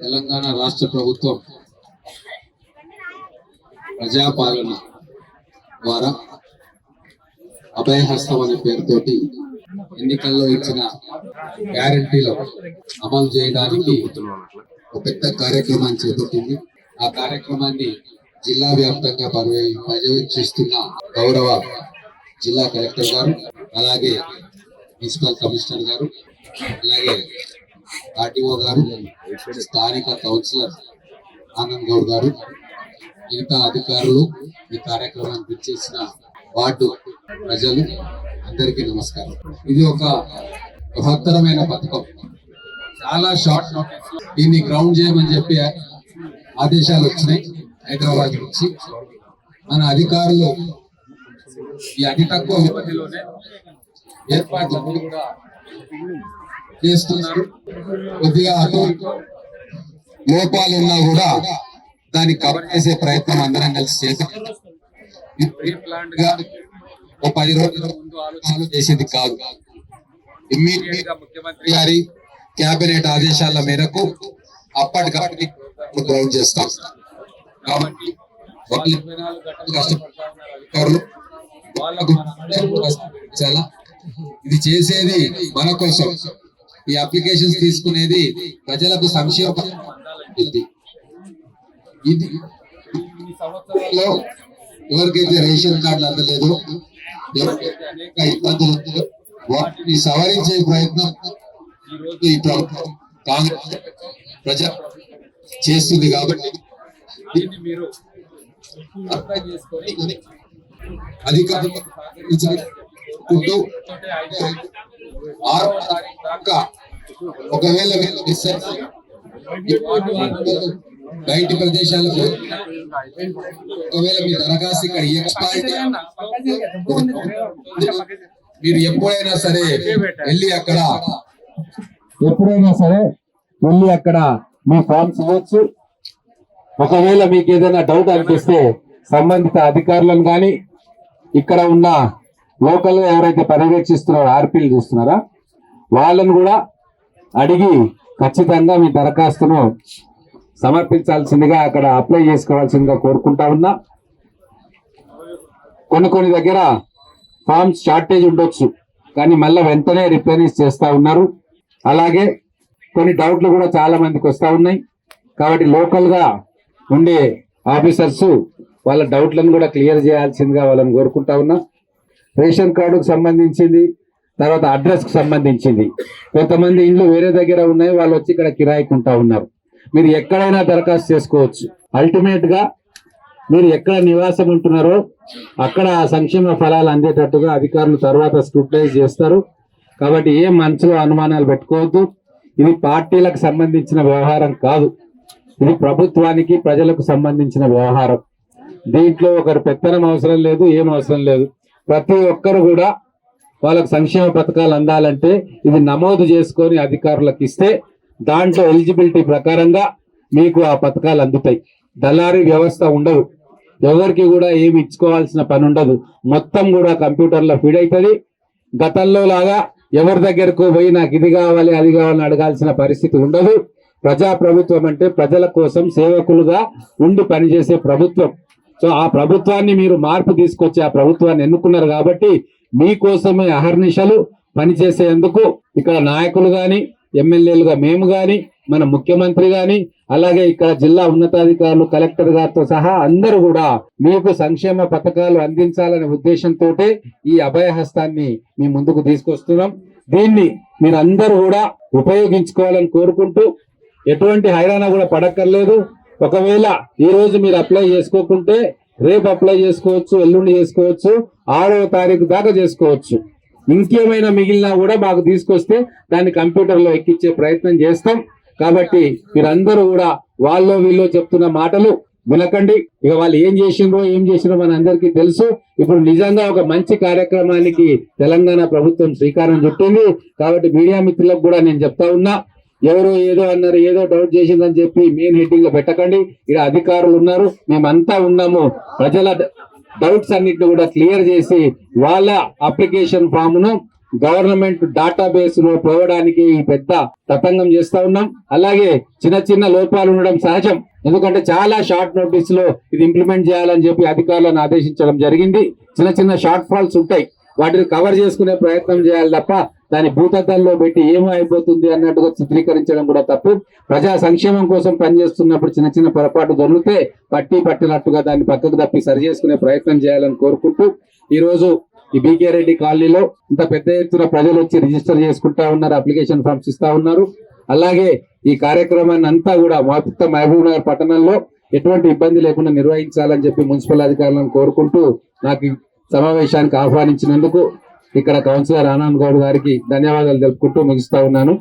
తెలంగాణ రాష్ట్ర ప్రభుత్వం ప్రజాపాలన ద్వారా అభయహస్తం అనే పేరుతోటి ఎన్నికల్లో ఇచ్చిన గ్యారంటీలో అమలు చేయడానికి ఒక పెద్ద కార్యక్రమాన్ని చేపట్టింది. ఆ కార్యక్రమాన్ని జిల్లా వ్యాప్తంగా పర్యవేక్షిస్తున్న గౌరవ జిల్లా కలెక్టర్ గారు అలాగే మున్సిపల్ కమిషనర్ గారు అలాగే ఆర్టీఓ గారు స్థానిక కౌన్సిలర్ ఆనంద్ గౌడ్ గారు మిగతా అధికారులు ఈ కార్యక్రమానికి చేసిన వార్డు ప్రజలు అందరికీ నమస్కారం. ఇది ఒక బృహత్తరమైన పథకం. చాలా షార్ట్ నోటీస్ దీన్ని గ్రౌండ్ చేయమని చెప్పి ఆదేశాలు వచ్చినాయి. హైదరాబాద్ నుంచి మన అధికారులు ఈ అతి తక్కువ వ్యవధిలోనే కూడా చేస్తున్నారు. కొద్దిగా అటు లోపాలు ఉన్నా కూడా దాన్ని కవర్ చేసే ప్రయత్నం అందరం కలిసి చేసాం ఇది గా ఒక పది రోజుల ముందు ఆలోచన చేసేది కాదు. ఇమ్మీడియట్గా ముఖ్యమంత్రి గారి కేబినెట్ ఆదేశాల మేరకు అప్పటికప్పటి గ్రౌండ్ చేస్తాం. కాబట్టి వాళ్ళు ఇరవై నాలుగు గంటలు కష్టపడతా అధికారులు. వాళ్ళకు మనం ఇది చేసేది మన కోసం. ఈ అప్లికేషన్స్ తీసుకునేది ప్రజలకు సంక్షేమ ఇది సంవత్సరాల్లో ఎవరికైతే రేషన్ కార్డులు అందలేదు ఎవరికైతే అనేక ఇబ్బందులు ఉన్నాయో వాటిని సవరించే ప్రయత్నం ఈ ఈ ప్రభుత్వం కాంగ్రెస్ ప్రజా చేస్తుంది కాబట్టి దీన్ని మీరు చేసుకొని అధికారులకు సహకరించుకుంటూ తారీఖు దాకా ఒకవేళ వీళ్ళు బయటి ప్రదేశాలకు ఒకవేళ మీ దరఖాస్తు ఇక్కడ ఎక్స్పైరీ మీరు ఎప్పుడైనా సరే వెళ్ళి అక్కడ ఎప్పుడైనా సరే వెళ్ళి అక్కడ మీ ఫామ్స్ ఇవ్వచ్చు. ఒకవేళ మీకు ఏదైనా డౌట్ అనిపిస్తే సంబంధిత అధికారులను కానీ ఇక్కడ ఉన్న లోకల్గా ఎవరైతే పర్యవేక్షిస్తున్నారో ఆర్పీలు చూస్తున్నారా వాళ్ళను కూడా అడిగి ఖచ్చితంగా మీ దరఖాస్తును సమర్పించాల్సిందిగా అక్కడ అప్లై చేసుకోవాల్సిందిగా కోరుకుంటా ఉన్నా. కొన్ని కొన్ని దగ్గర ఫామ్స్ షార్టేజ్ ఉండొచ్చు కానీ మళ్ళీ వెంటనే రిప్లైనిస్ చేస్తూ ఉన్నారు. అలాగే కొన్ని డౌట్లు కూడా చాలా మందికి వస్తూ ఉన్నాయి. కాబట్టి లోకల్గా ఉండే ఆఫీసర్స్ వాళ్ళ డౌట్లను కూడా క్లియర్ చేయాల్సిందిగా వాళ్ళని కోరుకుంటా ఉన్నా. రేషన్ కార్డుకు సంబంధించింది తర్వాత అడ్రస్కు సంబంధించింది. కొంతమంది ఇండ్లు వేరే దగ్గర ఉన్నాయి వాళ్ళు వచ్చి ఇక్కడ కిరాయికి ఉంటా ఉన్నారు. మీరు ఎక్కడైనా దరఖాస్తు చేసుకోవచ్చు. అల్టిమేట్గా మీరు ఎక్కడ నివాసం ఉంటున్నారో అక్కడ ఆ సంక్షేమ ఫలాలు అందేటట్టుగా అధికారులు తర్వాత స్క్రూటనైజ్ చేస్తారు. కాబట్టి ఏం మనసులో అనుమానాలు పెట్టుకోవద్దు. ఇది పార్టీలకు సంబంధించిన వ్యవహారం కాదు. ఇది ప్రభుత్వానికి ప్రజలకు సంబంధించిన వ్యవహారం. దీంట్లో ఒకరు పెత్తనం అవసరం లేదు ఏం అవసరం లేదు. ప్రతి ఒక్కరు కూడా వాళ్ళకు సంక్షేమ పథకాలు అందాలంటే ఇది నమోదు చేసుకొని అధికారులకు ఇస్తే దాంట్లో ఎలిజిబిలిటీ ప్రకారంగా మీకు ఆ పథకాలు అందుతాయి. దళారీ వ్యవస్థ ఉండదు. ఎవరికి కూడా ఏమి ఇచ్చుకోవాల్సిన పని ఉండదు. మొత్తం కూడా కంప్యూటర్లో ఫీడ్ అవుతుంది. గతంలో లాగా ఎవరి దగ్గరకు పోయి నాకు ఇది కావాలి అది కావాలని అడగాల్సిన పరిస్థితి ఉండదు. ప్రజా ప్రభుత్వం అంటే ప్రజల కోసం సేవకులుగా ఉండి పనిచేసే ప్రభుత్వం. సో ఆ ప్రభుత్వాన్ని మీరు మార్పు తీసుకొచ్చి ఆ ప్రభుత్వాన్ని ఎన్నుకున్నారు కాబట్టి మీకోసమే అహర్నిశలు పనిచేసేందుకు ఇక్కడ నాయకులు గాని ఎమ్మెల్యేలుగా మేము గాని మన ముఖ్యమంత్రి గాని అలాగే ఇక్కడ జిల్లా ఉన్నతాధికారులు కలెక్టర్ గారితో సహా అందరూ కూడా మీకు సంక్షేమ పథకాలు అందించాలనే ఉద్దేశంతో ఈ అభయహస్తాన్ని మీ ముందుకు తీసుకొస్తున్నాం. దీన్ని మీరు అందరూ కూడా ఉపయోగించుకోవాలని కోరుకుంటూ ఎటువంటి హైరాణ కూడా పడక్కర్లేదు. ఒకవేళ ఈ రోజు మీరు అప్లై చేసుకోకుంటే రేపు అప్లై చేసుకోవచ్చు ఎల్లుండి చేసుకోవచ్చు ఆరవ తారీఖు దాకా చేసుకోవచ్చు. ఇంకేమైనా మిగిలినా కూడా మాకు తీసుకొస్తే దాన్ని కంప్యూటర్లో ఎక్కించే ప్రయత్నం చేస్తాం. కాబట్టి మీరందరూ కూడా వాళ్ళు వీళ్ళు చెప్తున్న మాటలు వినకండి. ఇక వాళ్ళు ఏం చేసిండ్రో ఏం చేసిండ్రో మన అందరికీ తెలుసు. ఇప్పుడు నిజంగా ఒక మంచి కార్యక్రమానికి తెలంగాణ ప్రభుత్వం శ్రీకారం చుట్టింది. కాబట్టి మీడియా మిత్రులకు కూడా నేను చెప్తా ఉన్నా ఎవరో ఏదో అన్నారు ఏదో డౌట్ చేసిందని చెప్పి మెయిన్ హెడ్డింగ్లో పెట్టకండి. ఇక్కడ అధికారులు ఉన్నారు మేమంతా ఉన్నాము. ప్రజల డౌట్స్ అన్నిటిని కూడా క్లియర్ చేసి వాళ్ళ అప్లికేషన్ ఫామ్ను గవర్నమెంట్ డేటాబేస్లో పోవడానికి ఈ పెద్ద తతంగం చేస్తా ఉన్నాం. అలాగే చిన్న చిన్న లోపాలు ఉండడం సహజం. ఎందుకంటే చాలా షార్ట్ నోటీస్లో ఇది ఇంప్లిమెంట్ చేయాలని చెప్పి అధికారులను ఆదేశించడం జరిగింది. చిన్న చిన్న షార్ట్ ఫాల్స్ ఉంటాయి. వాటిని కవర్ చేసుకునే ప్రయత్నం చేయాలి తప్ప దాని భూతద్దంలో పెట్టి ఏమో అయిపోతుంది అన్నట్టుగా చిత్రీకరించడం కూడా తప్పు. ప్రజా సంక్షేమం కోసం పనిచేస్తున్నప్పుడు చిన్న చిన్న పొరపాటు దొరికితే పట్టి పట్టినట్టుగా దాన్ని పక్కకు తప్పి సరి చేసుకునే ప్రయత్నం చేయాలని కోరుకుంటూ ఈరోజు ఈ బీకే రెడ్డి కాలనీలో ఇంత పెద్ద ఎత్తున ప్రజలు వచ్చి రిజిస్టర్ చేసుకుంటా ఉన్నారు అప్లికేషన్ ఫామ్స్ ఇస్తా ఉన్నారు. అలాగే ఈ కార్యక్రమాన్ని అంతా కూడా మొత్తం మహబూబ్ నగర్ పట్టణంలో ఎటువంటి ఇబ్బంది లేకుండా నిర్వహించాలని చెప్పి మున్సిపల్ అధికారులను కోరుకుంటూ నాకు సమావేశానికి ఆహ్వానించినందుకు ఇక్కడ కౌన్సిలర్ ఆనంద్ గౌడ్ గారికి ధన్యవాదాలు తెలుపుకుంటూ ముగిస్తా ఉన్నాను.